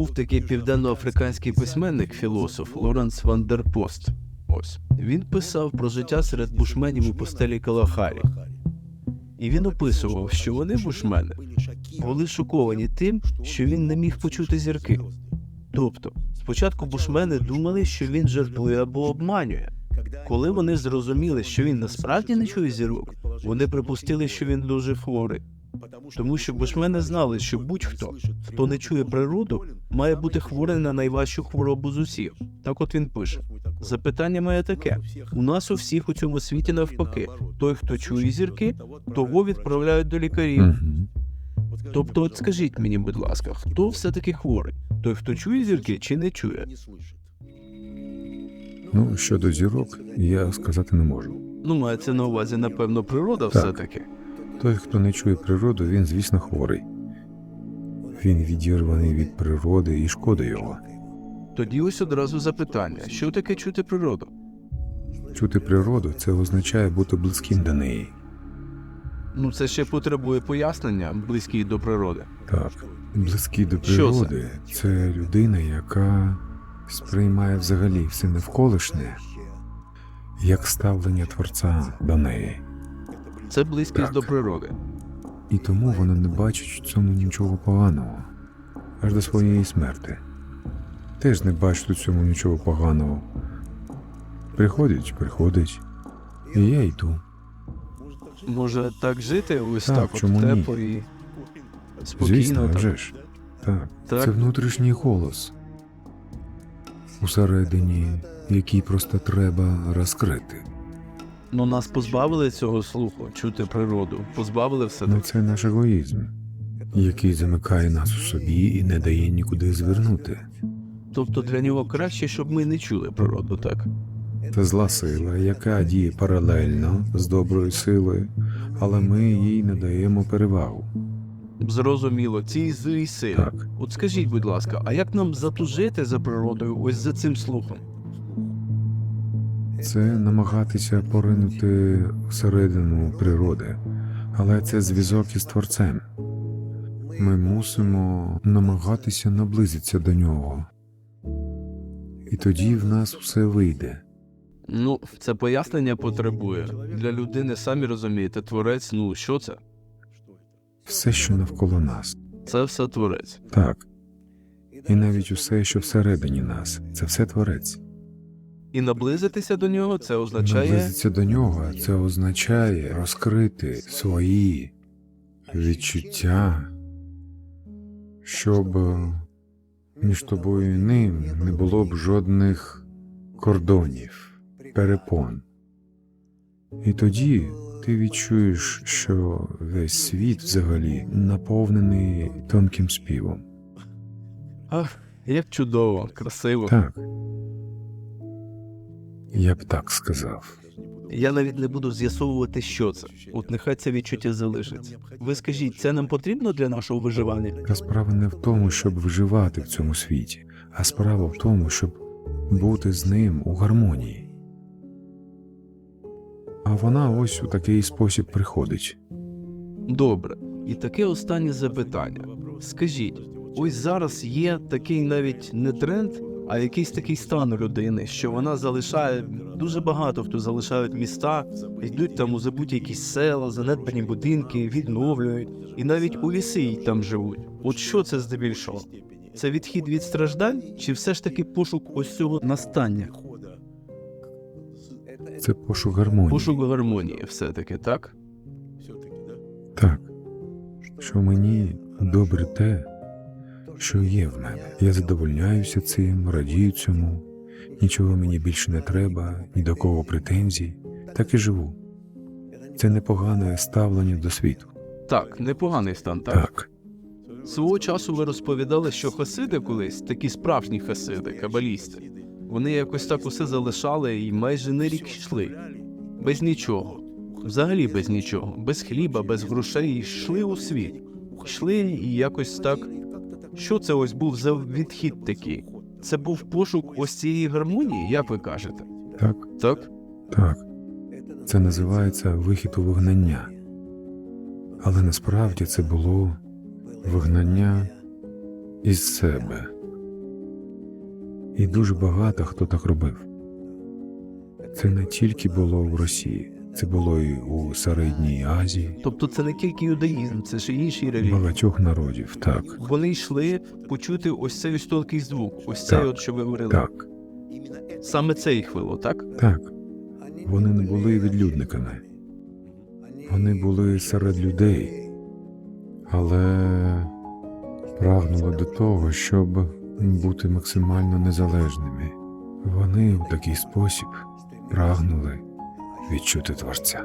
Був такий південноафриканський письменник, філософ Лоренс Вандерпост. Ось він писав про життя серед бушменів у постелі Калахарі. І він описував, що вони, бушмени, були шоковані тим, що він не міг почути зірки. Тобто, спочатку бушмени думали, що він жартує або обманює. Коли вони зрозуміли, що він насправді не чує зірок, вони припустили, що він дуже хворий. Тому що бушмени знали, що будь-хто, хто не чує природу, має бути хворий на найважчу хворобу з усіх. Так от він пише. Запитання моє таке: у нас у всіх у цьому світі навпаки. Той, хто чує зірки, того відправляють до лікарів. Тобто, от скажіть мені, будь ласка, хто все-таки хворий? Той, хто чує зірки чи не чує? Ну, щодо зірок, я сказати не можу. Ну, мається на увазі, напевно, природа Так. все-таки. Той, хто не чує природу, він, звісно, хворий. Він відірваний від природи і шкода його. Тоді ось одразу запитання: що таке чути природу? Чути природу це означає бути близьким до неї. Ну, це ще потребує пояснення, близький до природи. Так, близький до Що це? природи це людина, яка сприймає взагалі все навколишнє як ставлення творця до неї. Це близькість Так. до природи. І тому вона не бачить в цьому нічого поганого аж до своєї смерти. Теж не бачить у цьому нічого поганого. Приходить, приходить, і я йду. Може так жити ось Так, так, от чому ні? і спокійно. Звісно, так. вже ж. Так, Так. це внутрішній голос. Усередині, який просто треба розкрити. Ну нас позбавили цього слуху, чути природу. Позбавили все Ну це наш егоїзм, який замикає нас у собі і не дає нікуди звернути. Тобто для нього краще, щоб ми не чули природу, так? Це зла сила, яка діє паралельно з доброю силою, але ми їй не даємо перевагу. Зрозуміло, цій злій силі. Так. От скажіть, будь ласка, а як нам затужити за природою ось за цим слухом? Це намагатися поринути всередину природи, але це зв'язок із творцем. Ми мусимо намагатися наблизитися до нього. І тоді в нас все вийде. Ну, це пояснення потребує. Для людини, самі розумієте, творець, ну що це? Все, що навколо нас. Це все творець. Так. І навіть усе, що всередині нас, це все творець. І наблизитися до нього це означає. Наблизитися до нього це означає розкрити свої відчуття, щоб е, між тобою і ним не було б жодних кордонів, перепон. І тоді ти відчуєш, що весь світ взагалі наповнений тонким співом. Ах, як чудово, красиво. Так. Я б так сказав. Я навіть не буду з'ясовувати, що це. От нехай це відчуття залишиться. Ви скажіть, це нам потрібно для нашого виживання? Та справа не в тому, щоб виживати в цьому світі, а справа в тому, щоб бути з ним у гармонії. А вона ось у такий спосіб приходить. Добре. І таке останнє запитання. Скажіть, ось зараз є такий навіть не тренд, а якийсь такий стан у людини, що вона залишає дуже багато хто залишають міста, йдуть там у забуті якісь села, занедбані будинки, відновлюють, і навіть у ліси й там живуть. От що це здебільшого? Це відхід від страждань, чи все ж таки пошук ось цього настання? Це пошук гармонії. Пошук гармонії, все таки, так? Так, що мені добре те, що є в мене. Я задовольняюся цим, радію цьому, нічого мені більше не треба, ні до кого претензій, так і живу. Це непогане ставлення до світу. Так, непоганий стан, так? Так, Свого часу ви розповідали, що хасиди колись, такі справжні хасиди, кабалісти, вони якось так усе залишали і майже не рік йшли. Без нічого. Взагалі без нічого, без хліба, без грошей, йшли у світ. Йшли і якось так. Що це ось був за відхід такий? Це був пошук ось цієї гармонії, як ви кажете? так, Так? так. Це називається вихід у вигнання. Але насправді це було вигнання із себе. І дуже багато хто так робив. Це не тільки було в Росії, це було і у Середній Азії, Тобто це не тільки юдаїзм, це ще інші релігії. багатьох народів. Так, Вони йшли почути ось цей ось тонкий звук, ось цей Так. от, що ви говорили. так, Саме це їх вело, так? так. Вони не були відлюдниками. Вони були серед людей, але прагнули до того, щоб бути максимально незалежними. Вони у такий спосіб прагнули відчути Творця.